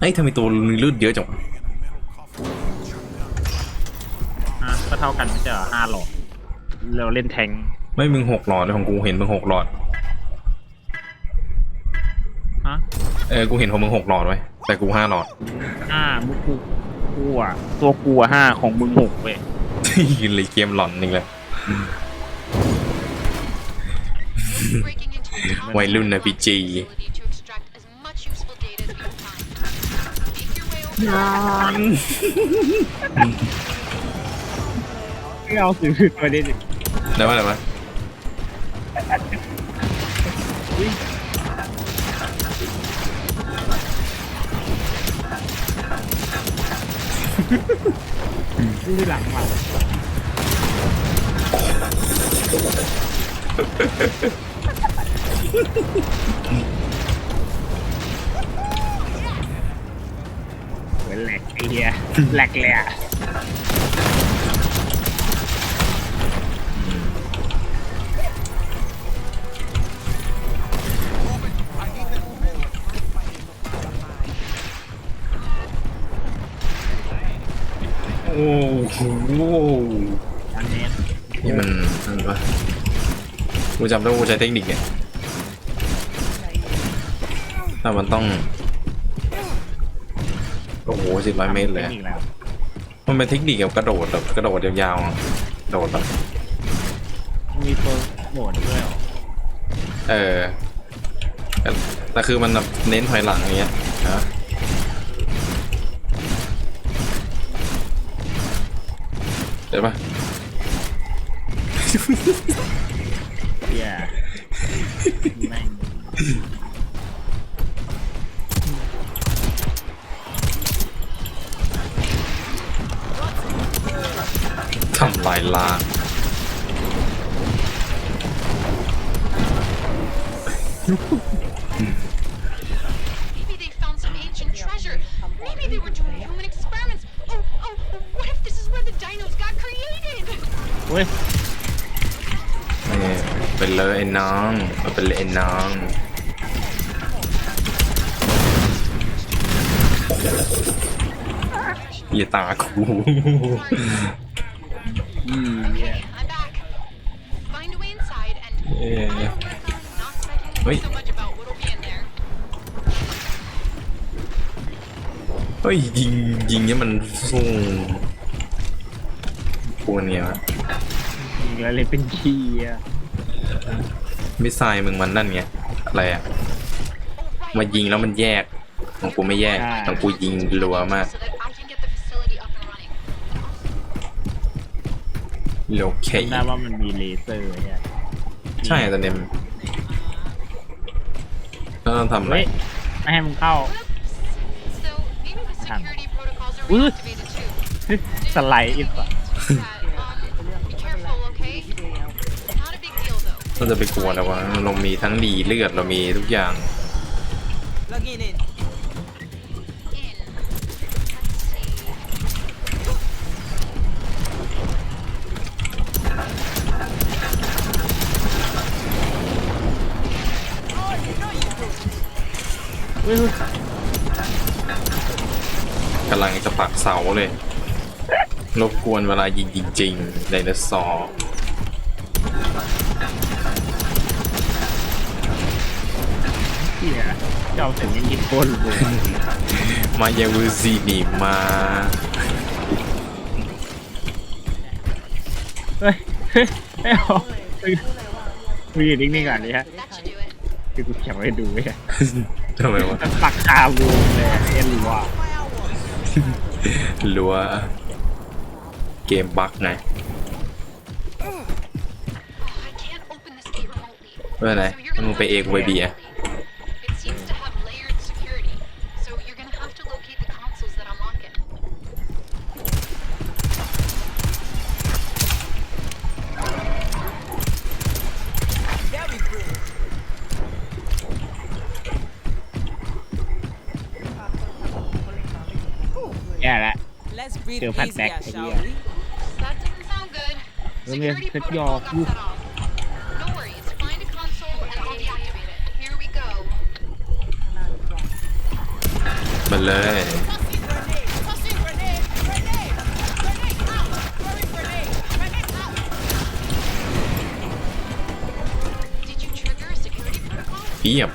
เอ้ยทำไมตัวเลือดเยอะจังอะก็เท่ากันไม่ใช่เหรอห้าหลอดเราเล่นแทงค์ไม่มึงหกหลอดเลยของกูเห็นมึงหกหลอด ฮะเออ กูเห็นของมึงหกหลอดไว้ยแต่กูห้าหลอด ห้ามุกกูกูอะตัวกูอะห้าของมึงหกเว้ยเลยเกมหลอนนี่เลย Breaking into a top วัยรุ่นนะพี่จี Make your way over. ไม่เอาสื่อมาดิได้ปะได้ปะดูหลังมา อ้เหี้ยแหลกเลยอะโอ้โหอันนี้นี่มันมันปะกูจำได้ว่ากูใช้เทคนิคเนี่ยแต่มันต้อง โอ้โหสิบร้อยเมตรเลยอะอีกแล้วมันเป็นเทคนิคเกี่ยวกับกระโดดแบบกระโดดยาวๆอะโดดแบบมีตัวโหมดด้วยเหรอเออแต่แต่คือมันแบบเน้นถอยหลังอย่างเงี้ยนะเดี๋ยวปะ dinos got created? เว้ยนี่เป็นเลยไอ้น้องมันเป็นเลยไอ้น้องอย่าตาคูอืม Okay, I'm back. Find a way inside and Yeah. not speculating Wait. so much about what'll be in there. เฮ้ยยิงยิงเนี่ยมันฟุ้งปูนเนี่ยวะอีกแล้วเลยเป็นขี้อะมิสไซล์มึงมันนั่นไงอะไรอะ Oh, right. มายิงแล้วมันแยกของกูไม่แยกของกูยิงรัวมาก So that โอเคจำได้ว่ามันมีเลเซอร์เนี่ยใช่แต่เนี่ยแล้วต้องทำอะไรเฮ้ยไม่ให้มึงเข้า So maybe the security protocols are Ooh. reactivated too. สไลด์อีกอะ Yeah, um, be careful, okay? Not a big deal though. เราจะไปกลัวแล้ววะเรามีทั้งดีเลือดเรามีทุกอย่าง Logging in. In. กำลังจะปักเสาเลย รบกวนเวลายิงจริงๆไดโนเสาร์เหี้ยเจ้าถึงยังยิงก้นเลยมายาวูซีนีมาเฮ้ยเฮ้ยไม่เอามึงมึงอยู่นิ่งๆก่อนดิฮะ That should do it. คือกูเขียนไว้ดูเว้ย ทำไมวะมันปักคาบูมเลยเอ็นหรือว่ารัวเกมบั๊กไง Oh, I can't open this gate remotely. ไม่เป็นไร So you're มึ gonna งไปเองกูไปบีอะ Let's breathe Still pat easier, back shall here. we? That doesn't sound good. Let me Security take protocol your- got cut off. No worries. Find a console and I'll deactivate it. Here we go. มันเลย Tossing grenade! Grenade! Grenade out! Throwing grenade! Grenade out! Did you trigger a security protocol? เพียบ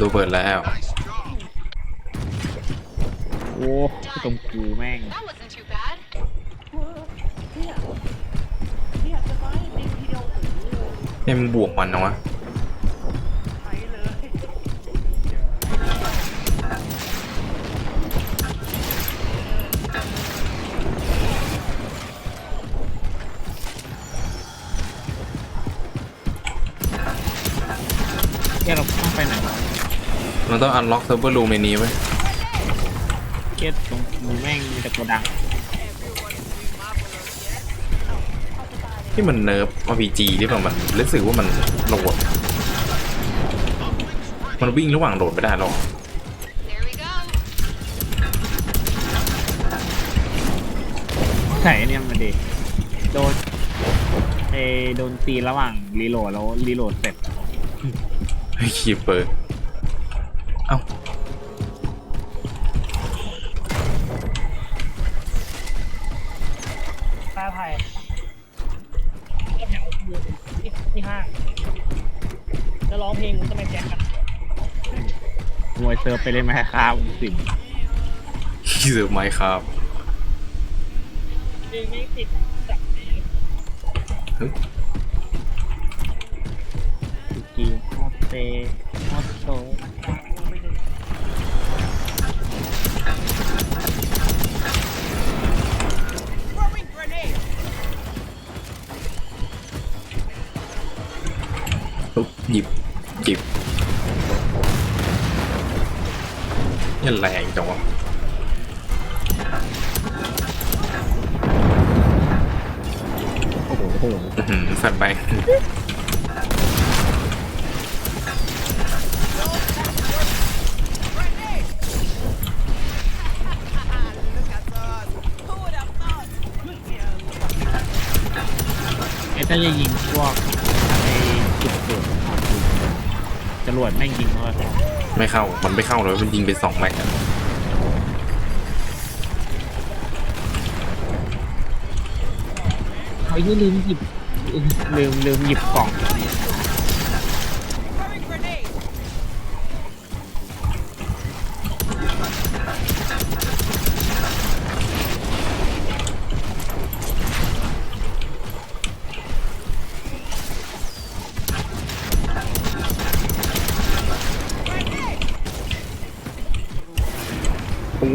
ตูเปิดแล้ว โอ้ตรงกูแม่ง That wasn't too bad. เนี่ยมึงบวกมันนะวะ ต้องอันล็อกเซิร์ฟเวอร์รูมในนี้ไว้ยเกียตรงกูแม่งมีแต่โกดังที่มันเนิร์ฟ RPG ที่แบบมันรู้สึกว่ามันโหลด มันวิ่งระหว่างโหลดไม่ได้หรอก There we go. ใช่เนี่ยมันดิโดนเอโดนตีระหว่างรีโหลดแล้วรีโหลดเสร็จให้คีเปิด เอ้าปลาไผ่ก็แถวอยู่ที่ที่ห้างแล้วร้องเพลงจะไม่แจ็คกันมวยเซิร์ฟไปเล่นไหมครับสิบคีเซิร์ฟไหมครับเพลงนี้ติดจากไหนเฮ้ยกีโมเตโมโต หยิบหยิบนี่แรงจังวะโอ้โหโอ้โหอื้อหือแฟนไป ดแม่งยิงเข้าไปไม่เข้า มันไม่เข้าเลยมันยิงไปสองแม็กอะเขายี่ลืมหยิบลืมลืมหยิบกล่อง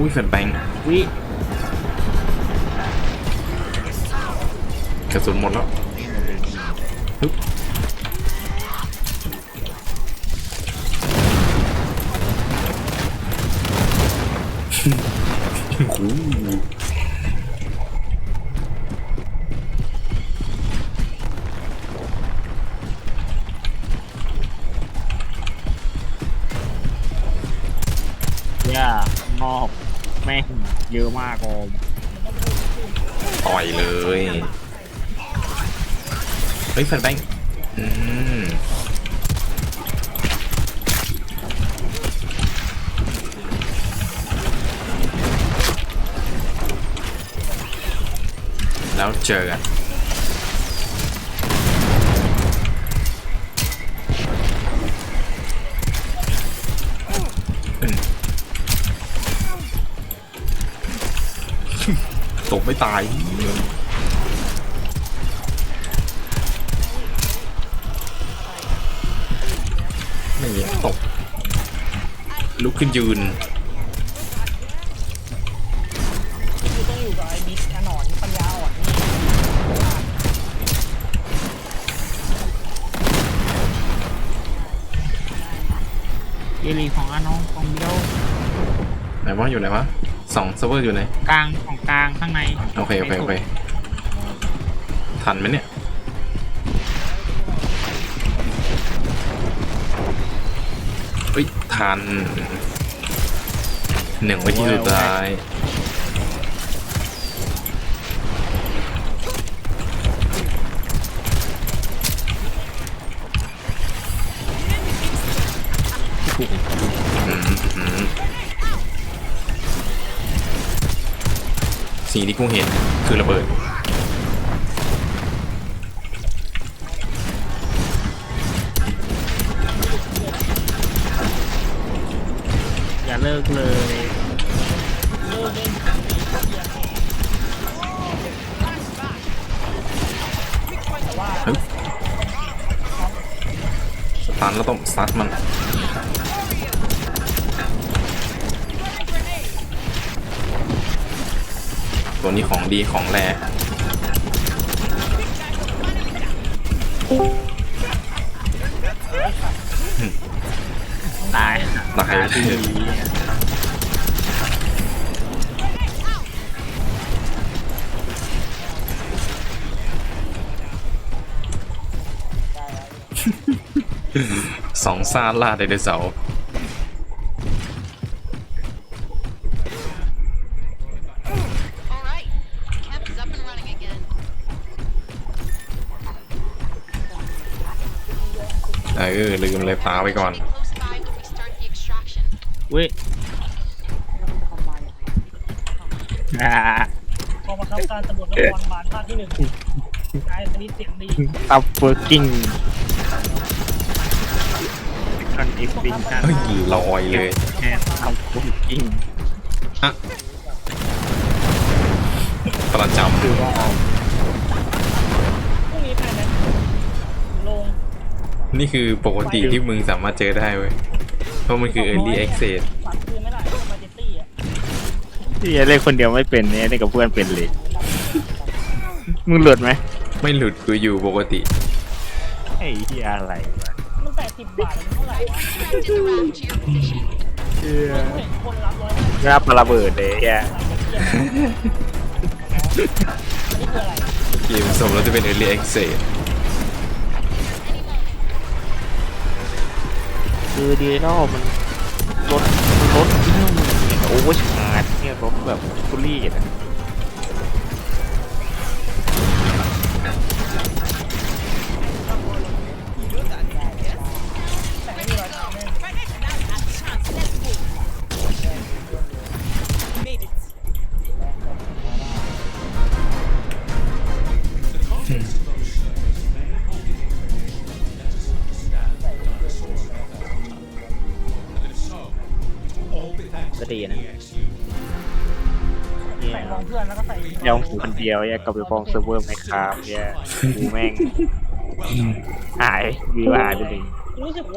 ยแฟนแบงวิกระสุนหมดแล้ว เยอะมากออมต่อยเลยเฮ้ยแฟนแบงค์อืมแล้วเจอกัน ไม่ตายไม่ตก ลุกขึ้นยืนคือต้องอยู่กับไอ้บิ๊กขนอนปัญญาอ่อนนี่เยลีของอาน้องของเดียวไหนวะอยู่ไหนวะ สองเซิร์ฟเวอร์อยู่ไหน กลางของกลางข้างในโอเค โอเค โอเค ทันไหมเนี่ย เฮ้ย ทัน หนึ่งไว้ที่สุดท้าย สิ่งที่กูเห็นคือระเบิด อย่าเลิกเลยเฮ้ยสตันแล้วต้องซัดมัน ตัวนี้ของดีของแรตายตายทีเลยสองซาล่าไดโนเสาร์ ออลืมเลยปาไว้ก่อน Be close by when we start the extraction. เว้ยอ่ากองบังคับการตำรวจนครบาลภาคที่หนึ่งนายสนิทเสียงดีอัพเวิร์กิ้งคอนอิฟฟิงชันเฮ้ยลอยเลยแค่อัพเวิร์กิ้งอะประจำคือว่า พรุ่งนี้ไปไหมลง นี่คือปกติที่มึงสามารถเจอได้เว้ย เพราะมันคือ early access ฝันคืนไม่ได้มาเจตตี้อะที่เล่นคนเดียวไม่เป็นเนี่ยเล่นกับเพื่อนเป็นเลย มึงหลุดไหมไม่หลุดกูอยู่ปกติ ไอ้ที่อะไรวะมันแปดสิบบาทมันเท่าไหร่วะ Strapped in the raft to your position. เชื่อกูเห็นคนรับร้อยห้าสิบรับระเบิดเลยแกบาทอันนี้คืออะไรเกมสมแล้วจะเป็น early access คือดีนอมันรถมันรถที่มันอย่างโอเวอร์ชาร์จเนี่ยรถแบบฟุลลี่อะ แล้วก็ใส่ยองหูคนเดียวเนี่ยกลับไปฟ้องเซิร์ฟเวอร์ไหมครับเนี่ยกูแม่งหายวิวหายไปเลย รู้สึกว่า